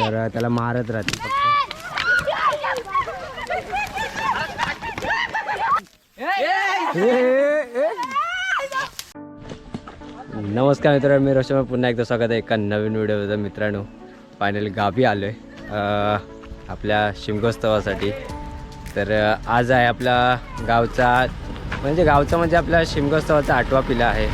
तर त्याला मारत राहते नमस्कार मित्रांनो मी रोशन. पुन्हा एकदा स्वागत आहे एका नवीन व्हिडिओमध्ये मित्रांनो. फायनली गावी आलो आहे आपल्या शिमगोत्सवासाठी. तर आज आहे आपला गावचा म्हणजे गावचा म्हणजे आपल्या शिमगोत्सवाचा आठवा पिला आहे.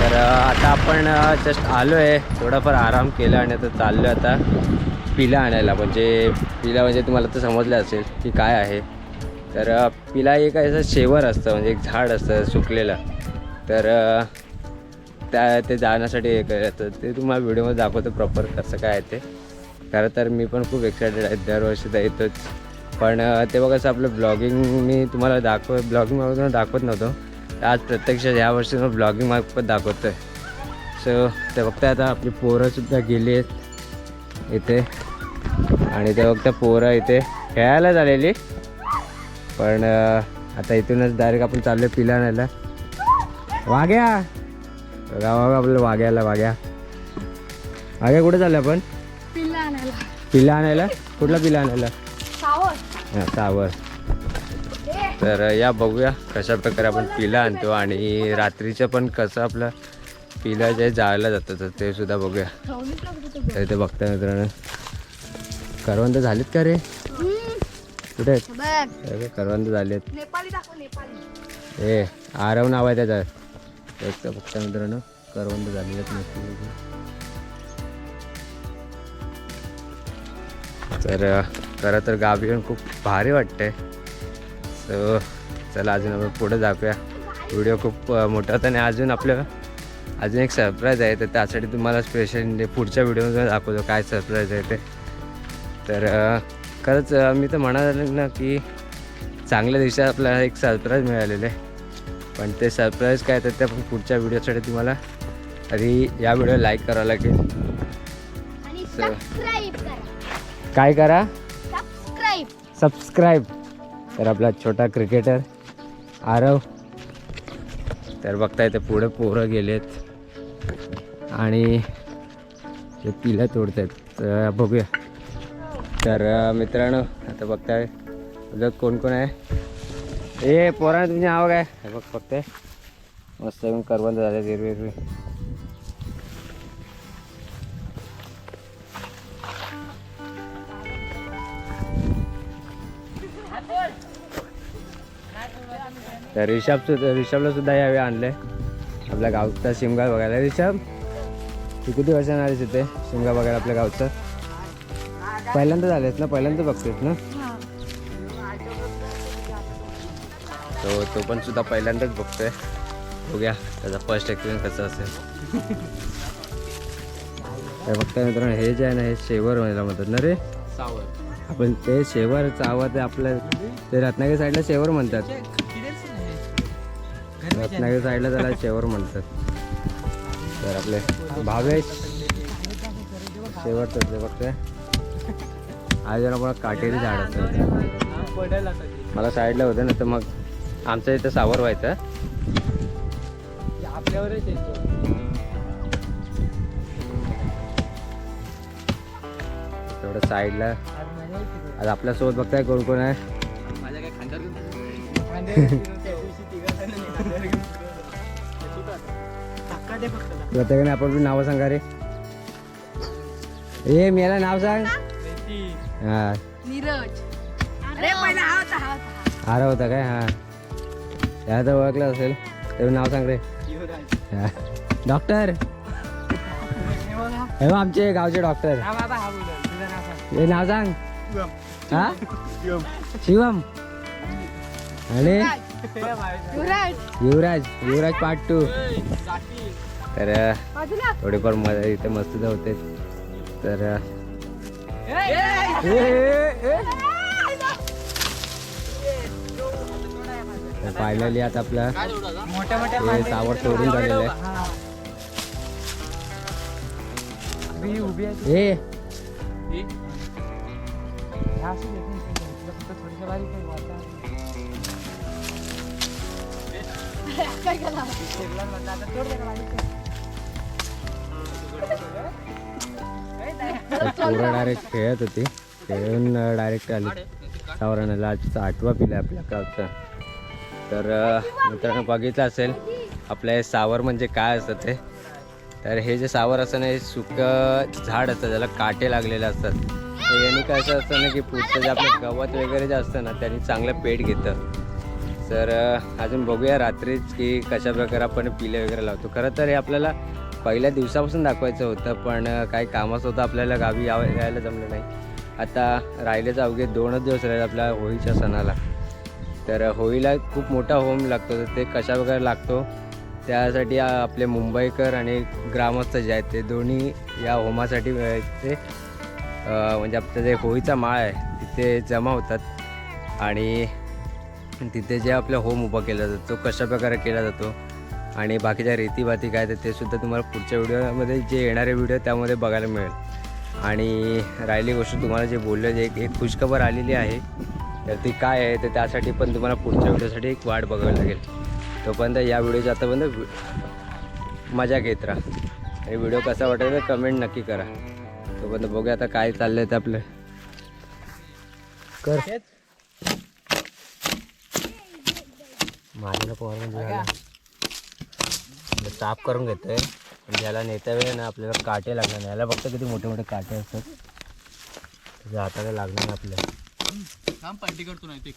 तर आता आपण जस्ट आलो आहे थोडाफार आराम केला आणि आता चाललो आहे आता. पिला आणायला. म्हणजे पिला म्हणजे तुम्हाला तर समजलं असेल की काय आहे. तर पिला एक असं शेवर असतं म्हणजे एक झाड असतं सुकलेलं. तर त्या ते जाण्यासाठी हे करत ते तुम्हाला व्हिडिओमध्ये दाखवतो प्रॉपर कसं काय आहे ते. खरं तर मी पण खूप एक्सायटेड आहे दरवर्षी तर येतोच. पण तेव्हा कसं आपलं ब्लॉगिंग मी तुम्हाला दाखव ब्लॉगिंग मार्फत दाखवत नव्हतो. आज प्रत्यक्ष ह्या वर्षी मी ब्लॉगिंग मार्फत दाखवतो आहे सो ते फक्त आता आपली पोरंसुद्धा गेली आहेत इथे. आणि ते बघता पोरं इथे खेळायला झालेली. पण आता इथूनच डायरेक्ट आपण चाललो पिला आणायला वाघ्या! गावा आपलं वाघ्याला वाघ्या. वाघ्या कुठे चाललं आपण? पिल्ला आणायला कुठला पिल्ला आणायला हा, सावर तर या बघूया कशा प्रकारे आपण पिला आणतो आणि रात्रीचं पण कसं आपलं पिला जे जायला जातं तर ते सुद्धा बघूया. तर ते बघता मित्रांनो. करवंद झालीत का रे? कुठे आहेत? करवंद झालेत. ए आरव नाव आहे त्याचं. एक तर बघता मित्रांनो करवंद झालेले आहेत तर खरं तर गावी येऊन खूप भारी वाटतंय. सो चला अजून आपण पुढे दाखवूया व्हिडिओ खूप मोठा होता आणि अजून आपलं अजून एक सरप्राईज आहे. तर त्यासाठी तुम्हाला स्पेशल पुढच्या व्हिडिओमध्ये दाखवतो काय सरप्राईज आहे ते. तर खरंच मी तर म्हणाल ना की चांगल्या दिवसात आपल्याला एक सरप्राईज मिळालेलं आहे. पण ते सरप्राईज काय तर ते आपण पुढच्या व्हिडिओसाठी तुम्हाला आधी या व्हिडिओ लाईक करावं लागेल. काय करा? सबस्क्राईब सबस्क्राईब तर आपला छोटा क्रिकेटर आरव. तर बघताय ते पुढे पोरं गेलेत. आणि ते पिलं तोडतायत. तर बघूया. तर मित्रांनो आता बघताय. तुझं कोण कोण आहे. ए पोरा तुमचे नाव काय? बघ फक्त मस्त येऊन करवंद झाले हिरवी हिरवी तर रिषभ रिषभला सुद्धा यावेळी आणले. आपल्या गावचा शिमगा बघायला. रिषभ तू किती वर्षांना आलीस इथे? शिमगा बघायला आपल्या गावचं? पहिल्यांदा झालेस ना पहिल्यांदा बघतेस ना? तो तो पण सुद्धा पहिल्यांदाच बघतोय. बघूया त्याचा फर्स्ट एक्सपिरियन्स कसा असेल. तर बघता मित्रांनो हे जे आहे ना हे शेवर व्हायला म्हणतात ना रे? आपण ते शेवर चावा ते आपल्या ते रत्नागिरी साईडला शेवर म्हणतात. रत्नागिरी साईडला त्याला शेवर म्हणतात. तर आपले भावेश शेवर तर बघतोय. आज मला काटेरी झाड असत मला साईडला होतं ना तर मग आमच्या इथं सावर व्हायचं. आपल्यावरच येतो तेवढं साईडला. आज आपल्यासोबत बघताय कोण कोण आहे? प्रत्येकाने आपण नावं सांगा रे. ए मेला नाव सांग. हा. नीरज. अरे पहिला हा होता हा होता. आरा होता काय? हा. त्याला तर ओळखलं असेल. त्याचं नाव सांग रे. हा. डॉक्टर. हे बघ आमचे गावचे डॉक्टर. हा बाबा हा बोल. तुझं नाव सांग. हे नाव सांग. हा? शिवम. आणि? युवराज. युवराज. युवराज पार्ट टू तर बाजूला. थोडीफार मजा इथे मस्त होते. तर फायनली आता आपला मोठ्या मोठ्या सावर तोडून झालेलं आहे. उभी आहे ए ती. पोरं डायरेक्ट खेळत होती. खेळून डायरेक्ट आली. सावरानाला आजचा आठवा पिला आपल्या गावचा. तर मित्रांनो बघितलं असेल आपलं हे सावर म्हणजे काय असतं ते. तर हे जे सावर असतं ना हे सुकं झाड असतं ज्याला काटे लागलेले असतात. तर यांनी काय असं असतं ना की पुढचं जे आपलं गवत वगैरे जे असतं ना त्यांनी चांगलं पेट घेतं. तर अजून बघूया रात्रीच की कशा प्रकारे आपण पिले वगैरे लावतो. खरं तर हे आपल्याला पहिल्या दिवसापासून दाखवायचं होतं पण काही कामाचं होतं आपल्याला गावी याव यायला जमलं नाही. आता राहिलेच अवघे दोनच दिवस राहिले आपल्या होळीच्या सणाला. तर होळीला खूप मोठा होम लागतो तर ते कशा प्रकारे लागतो त्यासाठी आपले मुंबईकर आणि ग्रामस्थ जे आहेत ते दोन्ही या होमासाठी ते म्हणजे आपलं जे होळीचा माळ आहे तिथे जमा होतात. आणि तिथे जे आपलं होम उभा केला जातो तो कशा प्रकारे केला जातो आणि बाकीच्या रीतीभाती काय तर ते सुद्धा तुम्हाला पुढच्या व्हिडिओमध्ये जे येणारे व्हिडिओ त्यामध्ये बघायला मिळेल. आणि राहिली गोष्ट तुम्हाला जे बोललं जे एक एक खुशखबर आलेली आहे तर ती काय आहे तर त्यासाठी पण तुम्हाला पुढच्या व्हिडिओसाठी एक वाट बघावी लागेल. तोपर्यंत या व्हिडिओच्या आतापर्यंत मजा घेत राहा. आणि व्हिडिओ कसा वाटेल तर कमेंट नक्की करा. तोपर्यंत बघूया आता काय चाललंय ते आपलं. कर. म्हणजे झालं. म्हणजे साफ करून घेतोय. म्हणजे याला नेता वेळ ना आपल्याला काटे लागणार नाही. याला फक्त किती मोठे मोठे काटे असतात. त्याच्या हाताला लागणार नाही आपल्याला. थांब पार्टी करतो नाही ते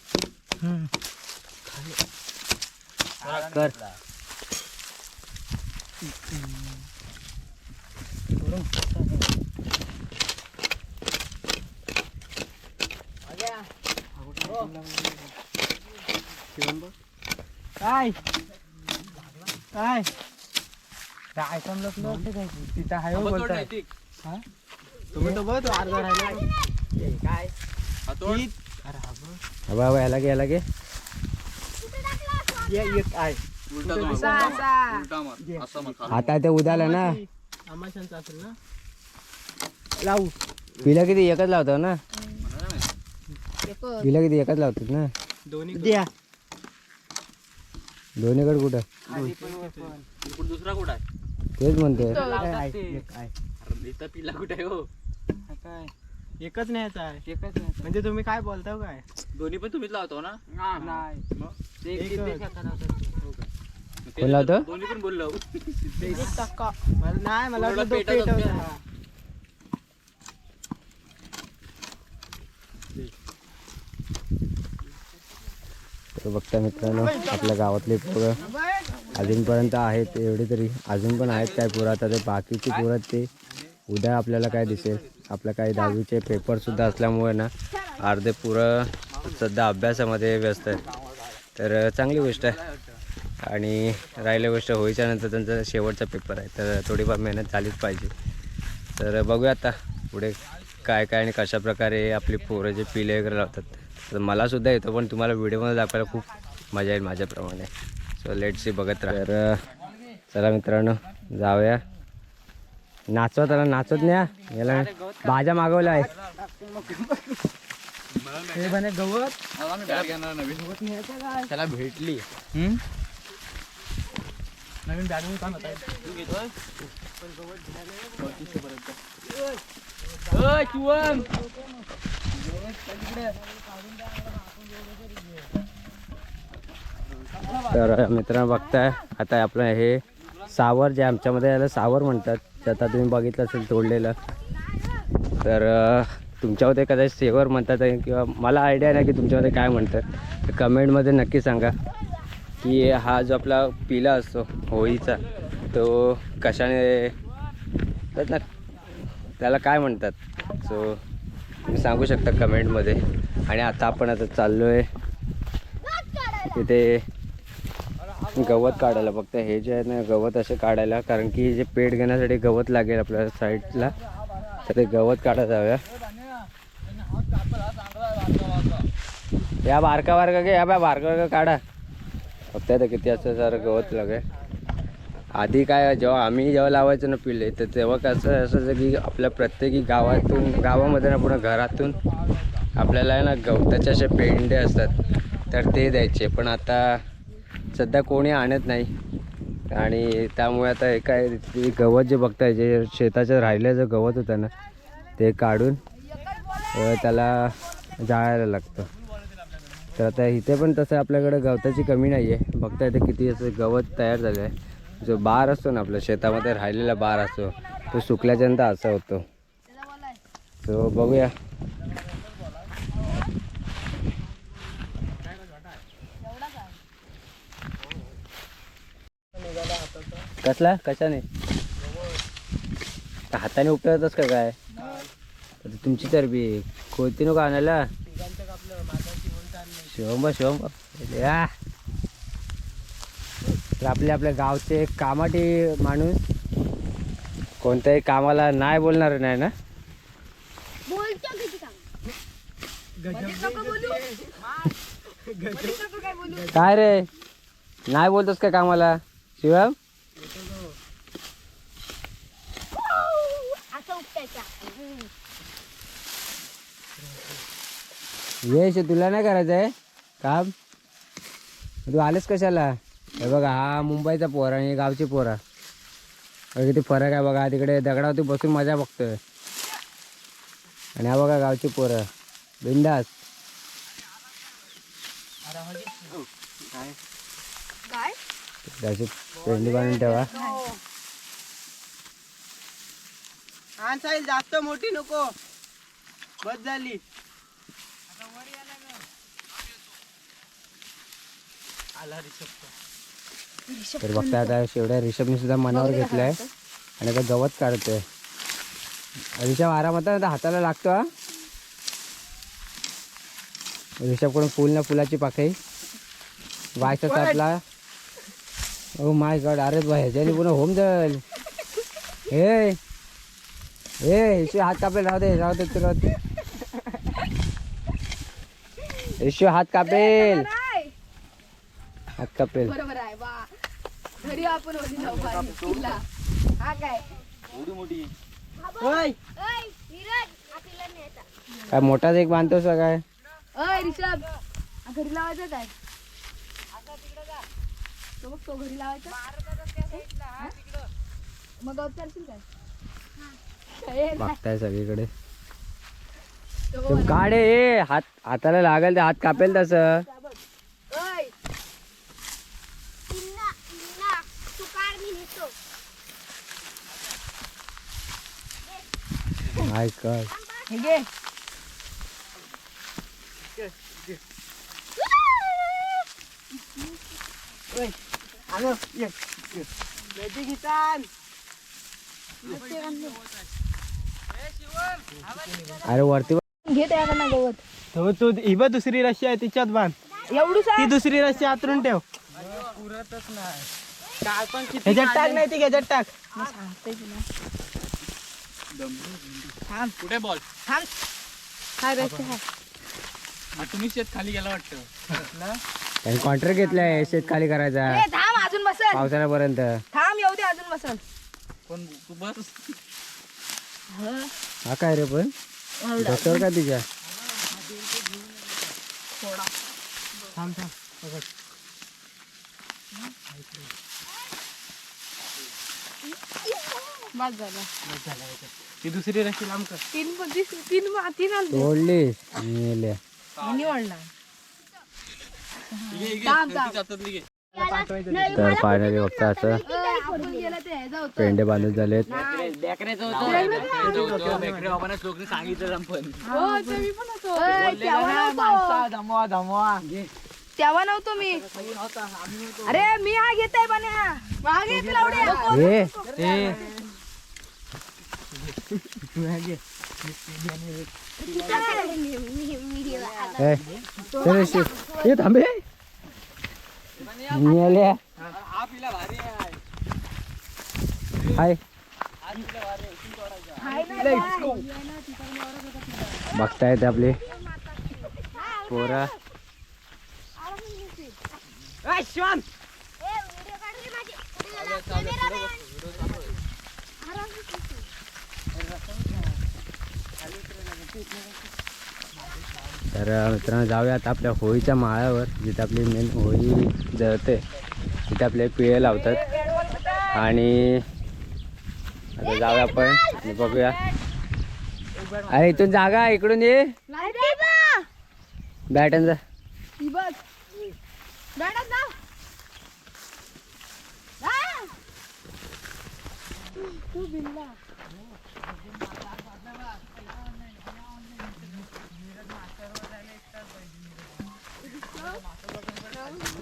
कर. काय? काय? काय समजलं तिथं आहे हो बोलताय हा? तुम्ही तो बघ तो अर्धा राहिला काय? अरे हा बघ. हवा याला घे याला घे. ये एक आहे आता ते उद्याला ना. आमाशांचा असेल ना? लावू. पिला किती? एकच लावतो ना? पिला किती? एकच लावतात ना? दोन्ही द्या. दोन्हीकडे कुठं? दुसरा कुठं आहे? तेच पिल्ला कुठे आहे हो? काय? एकच न्यायचा आहे. एकच म्हणजे तुम्ही काय बोलता हो काय? दोन्ही पण तुम्हीच लावतो ना? नाही. एकच. कोण लावतो दोन्ही पण बोललो. मला नाही मला वाटलं? हा. तर बघता मित्रांनो आपल्या गावातले पोरं. अजूनपर्यंत आहेत एवढे तरी. अजून पण आहेत काय पोरं. आता ते बाकीची पोरं ते. उद्या आपल्याला काय दिसेल? आपल्या काही दहावीचे पेपरसुद्धा असल्यामुळे ना अर्धे पुरं सध्या अभ्यासामध्ये व्यस्त आहे तर चांगली गोष्ट आहे. आणि राहिली गोष्ट होईच्या नंतर त्यांचा शेवटचा पेपर आहे. तर थोडीफार मेहनत झालीच पाहिजे. तर बघूया आता पुढे काय काय आणि कशा प्रकारे आपली पोरं जे पिले वगैरे लावतात. तर मलासुद्धा येतो पण तुम्हाला व्हिडिओमध्ये दाखवायला खूप मजा येईल माझ्याप्रमाणे. सो लेट सी बघत राहा. तर चला मित्रांनो जाऊया. नाचवा त्याला नाचवत नाही याला भाज्या मागवल्या आहे हे गवत. त्याला भेटली. नवीन बॅग मी होता तर मित्रांनो बघताय आता आपलं हे सावर जे आमच्यामध्ये याला सावर म्हणतात. ते आता तुम्ही बघितलं असेल तोडलेलं. तर तुमच्यामध्ये कदाचित सेवर म्हणतात किंवा मला आयडिया नाही की तुमच्यामध्ये काय म्हणतात. तर कमेंटमध्ये नक्की सांगा की हा जो आपला पिला असतो होळीचा तो कशाने तर त्याला काय म्हणतात? सो तुम्ही सांगू शकता कमेंटमध्ये आणि आता आपण आता चाललो आहे तिथे गवत काढायला. फक्त हे जे आहे ना गवत असे काढायला कारण की जे पेट घेण्यासाठी गवत लागेल आपल्या साईडला तर ते गवत काढत हव्या या बारका बारका घे या बा बारका बारका काढा. फक्त आता किती असं सारं गवत लागेल आधी काय जेव्हा आम्ही जेव्हा लावायचो ना पिल्ले तर तेव्हा कसं असं की आपल्या प्रत्येकी गावातून गावामध्ये ना पूर्ण घरातून आपल्याला आहे ना गवताचे असे पेंडे असतात तर ते द्यायचे. पण आता सध्या कोणी आणत नाही. आणि त्यामुळे आता हे काय ते गवत जे बघताय जे शेताचं राहिलं जे गवत होतं ना ते काढून त्याला जाळायला लागतं. तर आता इथे पण तसं आपल्याकडे गवताची कमी नाही आहे बघता ते किती असं गवत तयार झालं आहे. जो बार असतो ना आपल्या शेतामध्ये राहिलेला बार असतो तो सुकल्याच्यानंतर असा होतो. तो बघूया. कसला? कशाने? हाताने उपटतच का काय? आता तुमची चरबी कोणती नको आणायला. शिवंबा शिवंबा या. तर आपले आपल्या गावचे कामाटी माणूस कोणत्याही कामाला नाही बोलणार नाही ना? काय रे? नाही बोलतोस का कामाला? शिवम असं उपटायचं यश तुला नाही करायचं आहे? काम? तू आलेस कशाला? हे बघा हा मुंबईचा पोर आणि गावची पोरा. किती फरक आहे बघा तिकडे दगडावरती बसून मजा बघतोय. आणि हा बघा गावची पोरं. बिंदास. काय? त्याची पेंडी बांधून ठेवा. हा साईल जास्त मोठी नको. बस झाली. आला तर बघता आता शेवड्या रिषभने सुद्धा मनावर घेतलाय. आणि आता गवत काढतोय. रिषभ आरामात आता हाताला लागतो हा? रिषभकडून फुल ना फुलाची पाकळी. वायचा सापला ओ माय गॉड अरे बा ह्याच्याने पुन्हा होम जाईल हे. ए इशू हात कापेल राहू दे राहू दे तू राहू दे इशू हात कापेल हात कापेल बरोबर आहे वा घरी आपण ओली जाऊ पाहिजे किल्ला. हा काय एवढी मोठी होय काय मोठाच एक बांधतोस का काय अय रिषभ हा घरी लावायचं काय तो बघ तो घरी लावायचा मग गवत करशील काय ए, बघताय सगळीकडे. काढे ए हात हाताला लागेल ते हात कापेल तसं. हे घे. आलो ये इथान अरे वरती बघ. घे त्याकडनं गवत तो तू ही बघ दुसरी रशी आहे तिच्यात बांध. एवढू ती दुसरी रशी आतरून ठेव. ह्याच्यात टाक नाही ती ह्याच्यात टाक. कुठे बॉल? हा रस्ते हा. हा तुम्ही शेत खाली गेला वाटतं. त्यांनी कॉन्ट्रॅक्ट घेतलाय शेत खाली करायचा. ए थांब अजून बसल. पावसाळ्यापर्यंत. थांब येऊ दे अजून बसल. कोण तू बस. हा काय रे पण? डॉक्टर का तिच्या थांब थांब. बघ. बस झालं. ती दुसरी रशी लांब कर. तीन तीन आले. मेल्या. तर फायनली बघता असं आपण गेलं ते ह्याचं होतं. पेंडे बांधून झालेत अय, तेव्हा नव्हतो. मी. अरे मी हा घेत आहे बन्या थांबे हाय. बघतायत आपले पोरा. तर मित्रांनो जाऊयात आपल्या होळीच्या माळावर जिथे आपली मेन होळी जळते तिथे आपले पिळे लावतात. आणि आता जाऊया आपण आणि बघूया. अरे इथून जागा इकडून ये. नाही रे बा. बॅट जा. ही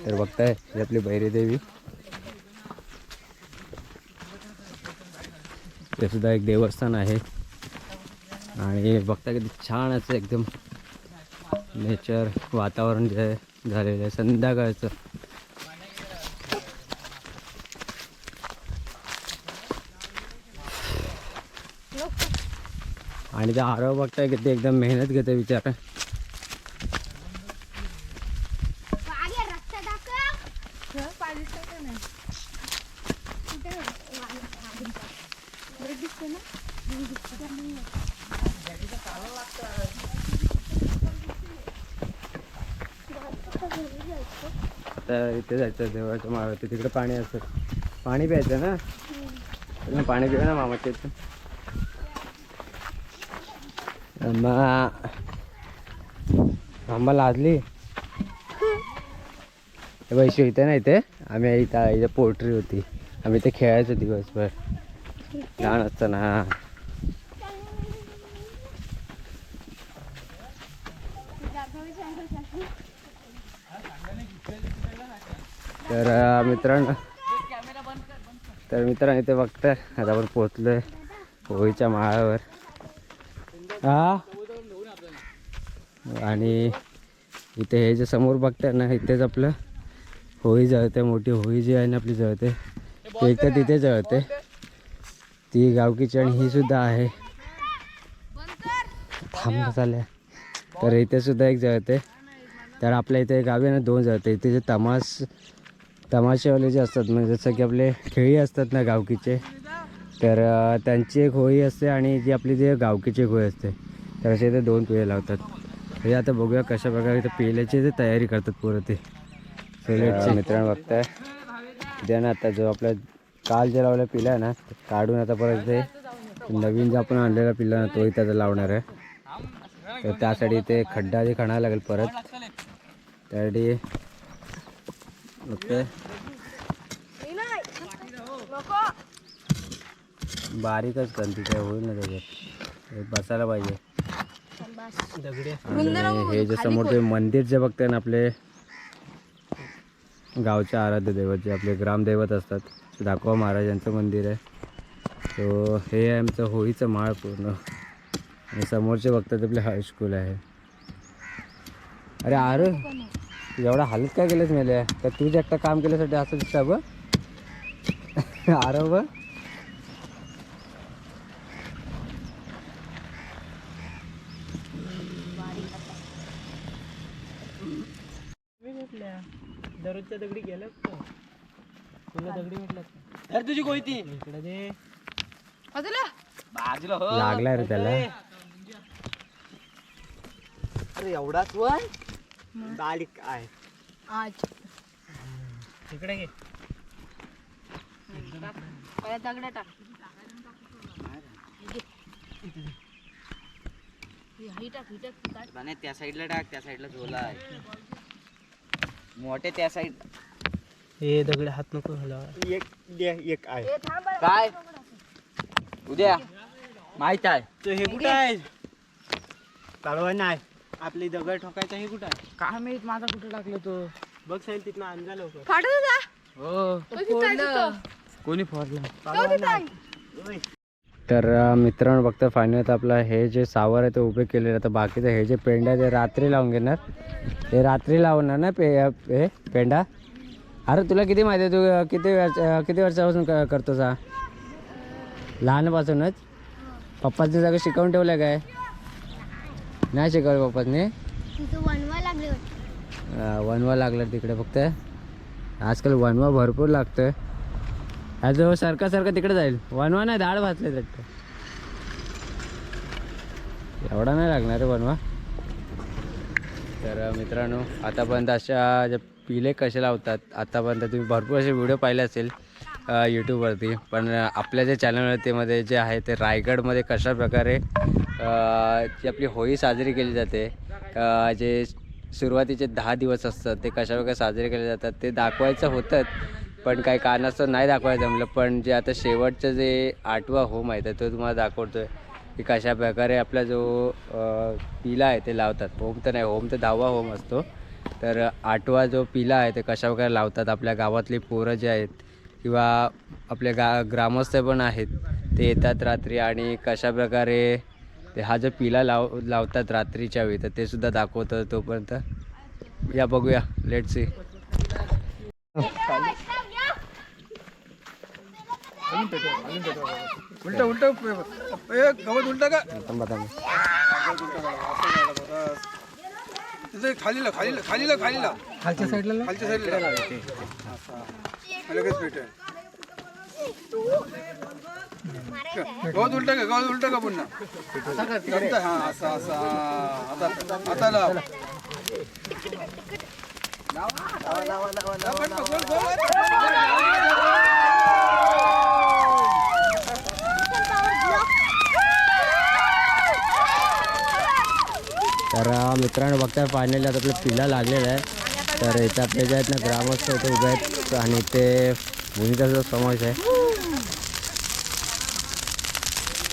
तर बघताय आपली भैरी देवी. ते सुद्धा एक देवस्थान आहे. आणि बघता किती छान असं एकदम नेचर वातावरण जे आहे झालेलं आहे संध्याकाळचं. आणि ते आरव बघताय किती एकदम मेहनत घेते विचार हं, पाय दिसतंय का नाही कुठे दिसते ना तर इथे जायचं देवाच्या माळवरती. तिकडे पाणी असतं. पाणी प्यायचं ना? पाणी पिऊ ना मामाच्या इथं अम्मा. अम्मा लाजली? वैशी इथे ना इथे. आम्ही इथं इथं पोल्ट्री होती. आम्ही इथे खेळायचो दिवसभर. लहान असताना हा तर मित्रांनो तर मित्रांनो इथे बघताय आता आपण पोचलोय होळीच्या माळावर हा आणि इथे हे जे समोर बघताय ना इथेच आपलं होळी जळते मोठी होळी जी आहे ना आपली जळते ते एक तर तिथे जळते ती गावकीची आणि ही सुद्धा आहे. थांब चालल्या तर इथे सुद्धा एक जळते. तर आपल्या इथे गावी ना दोन जळते. इथे जे तमास तमाशेवाले जे असतात म्हणजे जसं की आपले खेळी असतात ना गावकीचे तर त्यांची एक होळी असते आणि जी आपली जी गावकीची होळी असते. तर असे इथे दोन पिळे लावतात. हे आता बघूया कशा प्रकारे इथे पिल्याची ते तयारी करतात पुरं ते. मित्रांनो बघताय. उद्या ना आता जो आपला काल जे लावला पिला आहे ना काढून आता परत ते नवीन जो आपण आणलेला पिला ना तोही त्याचा लावणार आहे. तर त्यासाठी ते खड्डा आधी खणायला लागेल परत त्यासाठी ओके. बारीकच कंती काय होईल ना त्याच्यात बसायला पाहिजे. हे जे समोर ते मंदिर जे बघताय ना आपले गावचे आराध्य दैवत जे आपले ग्रामदैवत असतात दाखवा महाराजांचं मंदिर आहे. सो हे आहे आमचं होळीचं माळ पूर्ण. आणि समोरचे बघतात आपले हायस्कूल आहे. अरे आर एवढा हालत काय केलंस मेले तर तुझ्या एकटा काम केल्यासाठी असं दिसतं बघ. अरे बघ. दररोजच्या दगडी गेल्या तुला दगडी म्हटलं अरे तुझी कोयती इकडे दे. बाजूला. बाजूला हो. लागला रे त्याला. अरे एवढाच पण बारीक आहे. आज. इकडे घे. दगडा टाक. टाक टाक. काढ. बने त्या साईडला टाक त्या साईडला झोला आहे. मोठे त्या साईड. हे दगड हात नको हलवा एक एक आहे. काय? उद्या? माहीत आहे. तो हे कुठं आहे? कालवा नाही. आपली दगड ठोकायचा हे कुठं आहे? काय माहीत माझा कुठे टाकलं तो? बघ साहेब तिथनं आणजा लवकर. फाटत होता हो. आहे. कोणी फोडलं? आहे. तर अं, मित्रांनो बघता फायनल आता आपला हे जे सावर आहे ते उभे केलेले आता बाकीचं हे जे पेंडा आहे ते रात्री लावून घेणार. ते रात्री लावणार ना पे हे पेंडा? अरे तुला किती माहिती आहे तू किती वर्ष अं, किती वर्षापासून क- करतोस हा? लहानपासूनच पप्पाची जागा शिकवून ठेवलं काय? नाही शिकवलं पप्पाने वनवा लागला तिकडे फक्त. आजकाल वनवा भरपूर लागतोय. हा जो सारखा सारखा तिकडे जाईल. वनवा नाही डाळ भाजले तिकडे एवढा नाही लागणार रे वनवा तर मित्रांनो आतापर्यंत अशा ज्या पिले कसे लावतात? आतापर्यंत तुम्ही भरपूर असे व्हिडिओ पाहिले असेल यूट्यूबवरती पण आपल्या जे चॅनलवरतीमध्ये जे आहे ते रायगडमध्ये कशा प्रकारे जी आपली होळी साजरी केली जाते जे सुरुवातीचे दहा दिवस असतात ते कशा प्रकारे साजरे केले जातात ते दाखवायचं होतं पण काही कारणास्तव नाही दाखवायचं जमलं. पण जे आता शेवटचं जे आठवा होम आहे तर तो तुम्हाला दाखवतो आहे की कशा प्रकारे आपला जो पिला आहे ते लावतात. होम तर नाही होम तर दहावा होम असतो. तर आठवा जो पिला आहे ते कशा प्रकारे लावतात आपल्या गावातली पोरं जे आहेत किंवा आपले गा ग्रामस्थ पण आहेत ते येतात रात्री आणि कशा प्रकारे ते हा जो पिला लाव लावतात रात्रीच्या वेळी तर ते सुद्धा दाखवतं तोपर्यंत या बघूया लेट सी उलट उलट गवत उलट का तिथे खालीला खालीला खालीला खालीला खालच्या साईडला खालच्या साईडला लगेच भेटेल गवत उलट का गवत उलट का पुन्हा गमतं, हा असा असा आता आता लाव लाव, गोल. तर मित्रांनो बघताय फायनली आता आपलं पिला लागलेलं आहे. तर इथे आपले जे आहेत ना ग्रामस्थ इथे उभे आहेत. आणि ते भूमिका जो समावेश आहे.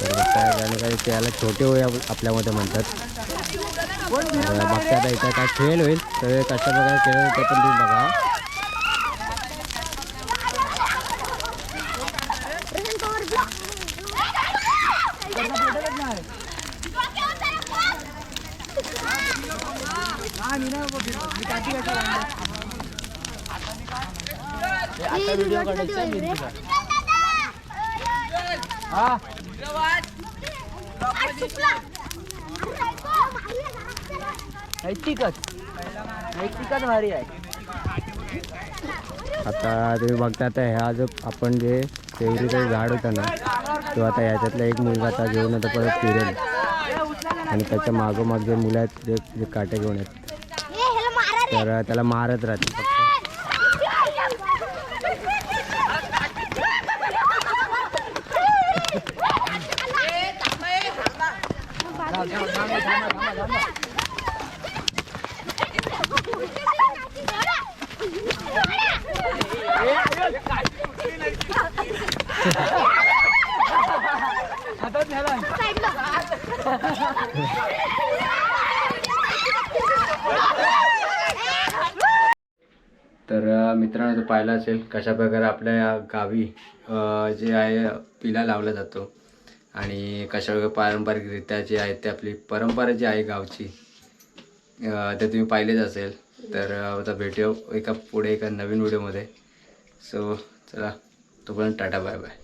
तर बघताय आणि त्याला छोटे होय आपल्यामध्ये म्हणतात. तर बघताय आता इथं काय खेळ होईल. तर कशा प्रकारे खेळ होईल ते पण तुम्ही बघा. आता तुम्ही बघता आता ह्या जो आपण जे पेवरीचं झाड होतं ना तो आता ह्याच्यातला एक मुलगा आता घेऊन आता परत फिरेल. आणि त्याच्या मागोमाग जे मुलं आहेत जे जे काटे घेऊन आहेत. तर त्याला मारत राहतील फक्त. तर मित्रांनो तो पाहिला असेल कशा प्रकारे आपल्या या गावी जे आहे पिला लावला जातो आणि कशा प्रकारे पारंपरिकरित्या जे आहे ते आपली परंपरा जी आहे गावची ते तुम्ही पाहिलेच असेल. तर आता भेटूया एका पुढे एका नवीन व्हिडिओमध्ये. सो चला तोपर्यंत टाटा बाय बाय.